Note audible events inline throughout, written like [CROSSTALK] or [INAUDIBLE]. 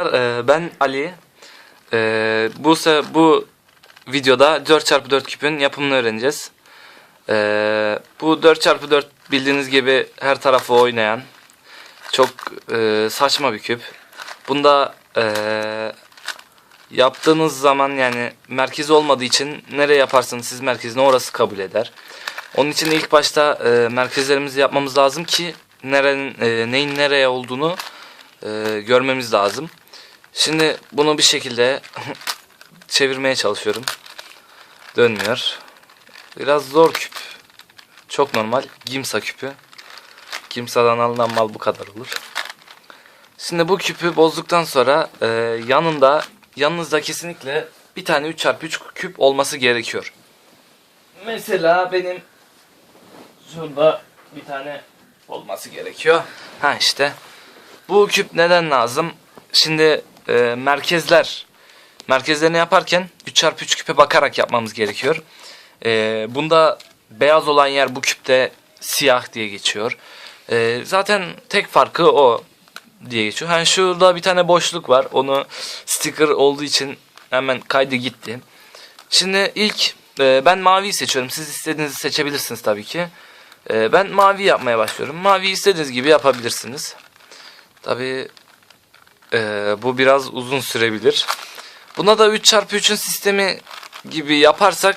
Ee, Ben Ali. Ee, bu bu videoda 4x4 küpün yapımını öğreneceğiz. Ee, bu 4x4 bildiğiniz gibi her tarafı oynayan çok e, saçma bir küp. Bunda e, yaptığınız zaman yani merkezi olmadığı için nereye yaparsanız siz merkezine orası kabul eder. Onun için ilk başta e, merkezlerimizi yapmamız lazım ki nerenin e, neyin nereye olduğunu e, görmemiz lazım. Şimdi bunu bir şekilde [LAUGHS] çevirmeye çalışıyorum. Dönmüyor. Biraz zor küp. Çok normal. Gimsa küpü. Gimsa'dan alınan mal bu kadar olur. Şimdi bu küpü bozduktan sonra e, yanında yanınızda kesinlikle bir tane 3x3 küp olması gerekiyor. Mesela benim şurada bir tane olması gerekiyor. Ha işte. Bu küp neden lazım? Şimdi e, merkezler merkezlerini yaparken 3x3 küpe bakarak yapmamız gerekiyor. E, bunda beyaz olan yer bu küpte siyah diye geçiyor. E, zaten tek farkı o diye geçiyor. Hani şurada bir tane boşluk var. Onu sticker olduğu için hemen kaydı gitti. Şimdi ilk e, ben maviyi seçiyorum. Siz istediğinizi seçebilirsiniz tabii ki. E, ben mavi yapmaya başlıyorum. Mavi istediğiniz gibi yapabilirsiniz. Tabii e, bu biraz uzun sürebilir. Buna da 3x3'ün sistemi gibi yaparsak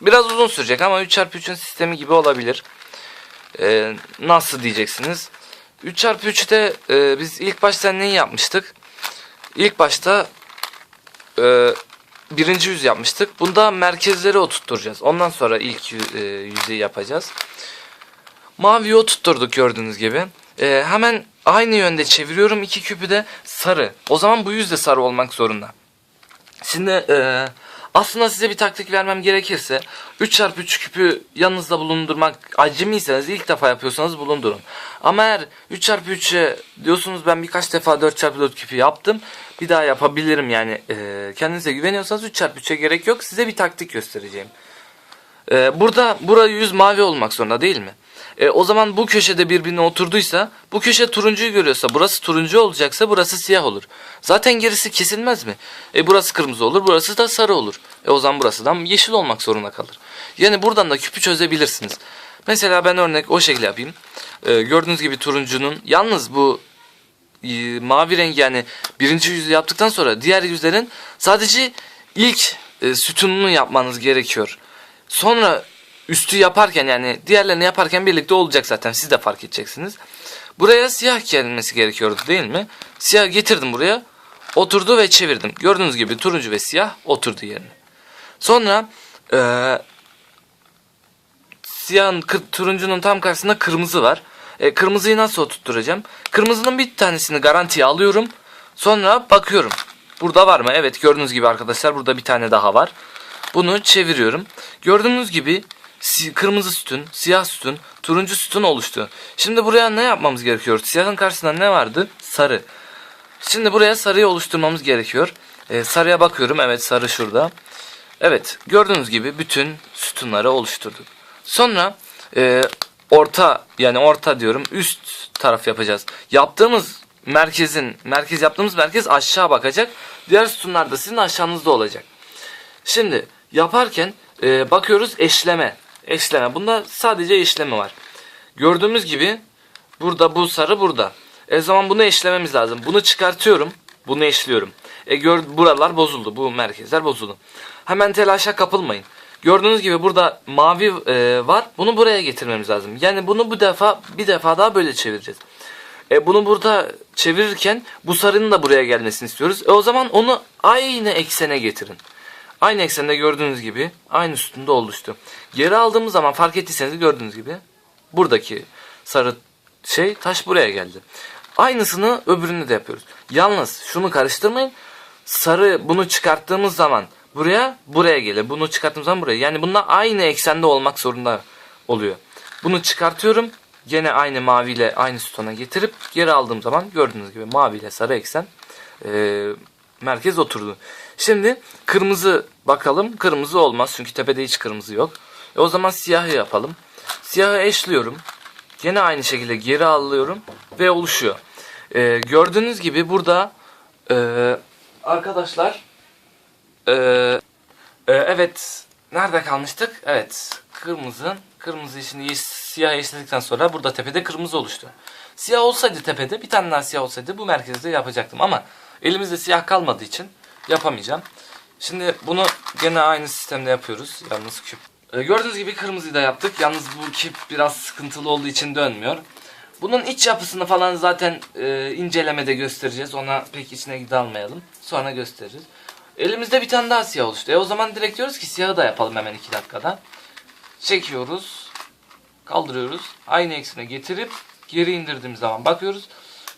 biraz uzun sürecek ama 3x3'ün sistemi gibi olabilir. E, nasıl diyeceksiniz? 3x3'te e, biz ilk başta neyi yapmıştık? İlk başta e, birinci yüz yapmıştık. Bunda merkezleri oturtturacağız. Ondan sonra ilk e, yüzeyi yapacağız. Maviyi oturtturduk gördüğünüz gibi. E, hemen aynı yönde çeviriyorum iki küpü de sarı. O zaman bu yüz de sarı olmak zorunda. Şimdi e, aslında size bir taktik vermem gerekirse 3x3 küpü yanınızda bulundurmak acemiyseniz ilk defa yapıyorsanız bulundurun. Ama eğer 3x3'e diyorsunuz ben birkaç defa 4x4 küpü yaptım bir daha yapabilirim yani e, kendinize güveniyorsanız 3x3'e gerek yok size bir taktik göstereceğim. E, burada bura yüz mavi olmak zorunda değil mi? E, o zaman bu köşede birbirine oturduysa bu köşe turuncuyu görüyorsa burası turuncu olacaksa burası siyah olur. Zaten gerisi kesilmez mi? E, burası kırmızı olur burası da sarı olur. E, o zaman burası da yeşil olmak zorunda kalır. Yani buradan da küpü çözebilirsiniz. Mesela ben örnek o şekilde yapayım. E, gördüğünüz gibi turuncunun yalnız bu e, mavi rengi yani birinci yüzü yaptıktan sonra diğer yüzlerin sadece ilk e, sütununu yapmanız gerekiyor. Sonra üstü yaparken yani diğerlerini yaparken birlikte olacak zaten siz de fark edeceksiniz. Buraya siyah gelmesi gerekiyordu değil mi? Siyah getirdim buraya oturdu ve çevirdim. Gördüğünüz gibi turuncu ve siyah oturdu yerine. Sonra e, siyahın turuncunun tam karşısında kırmızı var. E, kırmızıyı nasıl oturtturacağım? Kırmızının bir tanesini garantiye alıyorum. Sonra bakıyorum. Burada var mı? Evet gördüğünüz gibi arkadaşlar burada bir tane daha var. Bunu çeviriyorum. Gördüğünüz gibi kırmızı sütun, siyah sütun, turuncu sütun oluştu. Şimdi buraya ne yapmamız gerekiyor? Siyahın karşısında ne vardı? Sarı. Şimdi buraya sarıyı oluşturmamız gerekiyor. Ee, sarıya bakıyorum. Evet sarı şurada. Evet gördüğünüz gibi bütün sütunları oluşturduk. Sonra e, orta yani orta diyorum üst taraf yapacağız. Yaptığımız merkezin merkez yaptığımız merkez aşağı bakacak. Diğer sütunlar da sizin aşağınızda olacak. Şimdi yaparken e, bakıyoruz eşleme. Eşleme. Bunda sadece eşleme var. Gördüğümüz gibi burada bu sarı burada. E zaman bunu eşlememiz lazım. Bunu çıkartıyorum. Bunu eşliyorum. E gör, buralar bozuldu. Bu merkezler bozuldu. Hemen telaşa kapılmayın. Gördüğünüz gibi burada mavi e, var. Bunu buraya getirmemiz lazım. Yani bunu bu defa bir defa daha böyle çevireceğiz. E bunu burada çevirirken bu sarının da buraya gelmesini istiyoruz. E o zaman onu aynı eksene getirin. Aynı eksende gördüğünüz gibi aynı sütunda oluştu. Geri aldığımız zaman fark ettiyseniz gördüğünüz gibi buradaki sarı şey taş buraya geldi. Aynısını öbüründe de yapıyoruz. Yalnız şunu karıştırmayın. Sarı bunu çıkarttığımız zaman buraya buraya gelir. Bunu çıkarttığımız zaman buraya. Yani bunlar aynı eksende olmak zorunda oluyor. Bunu çıkartıyorum. Gene aynı maviyle aynı sütuna getirip geri aldığım zaman gördüğünüz gibi maviyle sarı eksen e, merkez oturdu. Şimdi kırmızı bakalım. Kırmızı olmaz çünkü tepede hiç kırmızı yok. E o zaman siyahı yapalım. Siyahı eşliyorum. Gene aynı şekilde geri alıyorum ve oluşuyor. E, gördüğünüz gibi burada Ee, arkadaşlar ee, ee, evet nerede kalmıştık? Evet kırmızı kırmızı şimdi siyah eşledikten sonra burada tepede kırmızı oluştu. Siyah olsaydı tepede bir tane daha siyah olsaydı bu merkezde yapacaktım ama elimizde siyah kalmadığı için yapamayacağım. Şimdi bunu gene aynı sistemde yapıyoruz. Yalnız küp. Ee, gördüğünüz gibi kırmızıyı da yaptık. Yalnız bu küp biraz sıkıntılı olduğu için dönmüyor. Bunun iç yapısını falan zaten e, incelemede göstereceğiz. Ona pek içine dalmayalım. Sonra gösteririz. Elimizde bir tane daha siyah oluştu. E o zaman direkt diyoruz ki siyahı da yapalım hemen 2 dakikada. Çekiyoruz. Kaldırıyoruz. Aynı eksine getirip geri indirdiğimiz zaman bakıyoruz.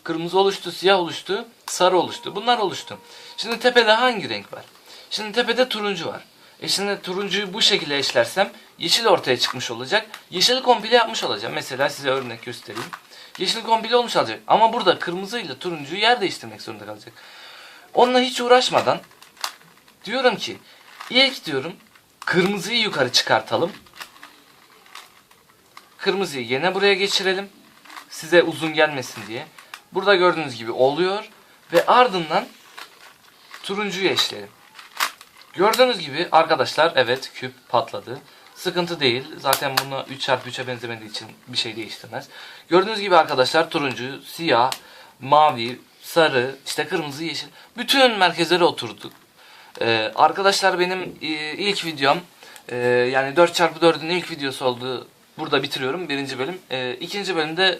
Kırmızı oluştu, siyah oluştu, sarı oluştu. Bunlar oluştu. Şimdi tepede hangi renk var? Şimdi tepede turuncu var. E şimdi turuncuyu bu şekilde eşlersem yeşil ortaya çıkmış olacak. Yeşili komple yapmış olacağım. Mesela size örnek göstereyim. Yeşil komple olmuş olacak. Ama burada kırmızı ile turuncuyu yer değiştirmek zorunda kalacak. Onunla hiç uğraşmadan diyorum ki ilk diyorum kırmızıyı yukarı çıkartalım. Kırmızıyı yine buraya geçirelim. Size uzun gelmesin diye. Burada gördüğünüz gibi oluyor. Ve ardından turuncuyu eşleyelim. Gördüğünüz gibi arkadaşlar evet küp patladı. Sıkıntı değil. Zaten bunu 3x3'e benzemediği için bir şey değiştirmez. Gördüğünüz gibi arkadaşlar turuncu, siyah, mavi, sarı, işte kırmızı, yeşil. Bütün merkezlere oturduk. Ee, arkadaşlar benim e, ilk videom e, yani 4x4'ün ilk videosu oldu. Burada bitiriyorum birinci bölüm. E, ikinci bölümde